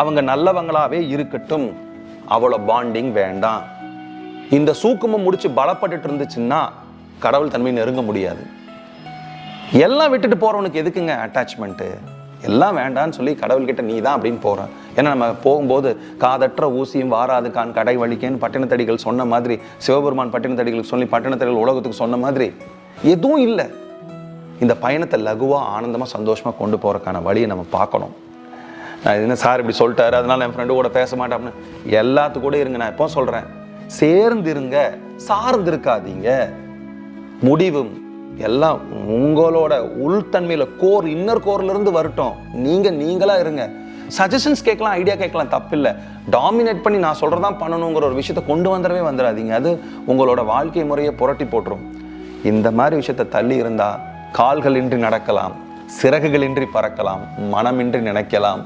அவங்க நல்லவங்களாவே இருக்கட்டும். அவ்வளோ பாண்டிங் வேண்டாம். இந்த சூக்குமம் முடிச்சு பலப்பட்டுட்டு இருந்துச்சுன்னா கடவுள் தன்மை நெருங்க முடியாது. எல்லாம் விட்டுட்டு போறவனுக்கு எதுக்குங்க அட்டாச்மெண்ட்டு எல்லாம் வேண்டான்னு சொல்லி கடவுள்கிட்ட நீ தான் அப்படின்னு போகிறேன் ஏன்னா நம்ம போகும்போது காதற்ற ஊசியும் வாராது கான் கடை வலிக்கேன்னு பட்டினத்தடிகள் சொன்ன மாதிரி சிவபெருமான் பட்டினத்தடிகளுக்கு சொல்லி பட்டினத்தடிகள் உலகத்துக்கு சொன்ன மாதிரி எதுவும் இல்லை. இந்த பயணத்தை லகுவாக ஆனந்தமாக சந்தோஷமாக கொண்டு போகிறதுக்கான வழியை நம்ம பார்க்கணும். என்ன சார் இப்படி சொல்லிட்டாரு? அதனால என் ஃப்ரெண்டு கூட பேச மாட்டேன் அப்படின்னு. எல்லாத்து கூட இருங்க நான் எப்போ சொல்கிறேன் சேர்ந்து இருங்க சார்ந்து இருக்காதீங்க முடிவும் எல்லாம் உங்களோட உள்தன்மையில் கோர் இன்னர் கோர்லேருந்து வரட்டும். நீங்கள் நீங்களாக இருங்க. சஜஷன்ஸ் கேட்கலாம் ஐடியா கேட்கலாம் தப்பில்லை. டாமினேட் பண்ணி நான் சொல்கிறதான் பண்ணணுங்கிற ஒரு விஷயத்த கொண்டு வந்துடவே வந்துடாதீங்க. அது உங்களோட வாழ்க்கை முறையை புரட்டி போட்டுரும். இந்த மாதிரி விஷயத்த தள்ளி இருந்தால் கால்களின்றி நடக்கலாம் சிறகுகளின்றி பறக்கலாம் மனமின்றி நினைக்கலாம்.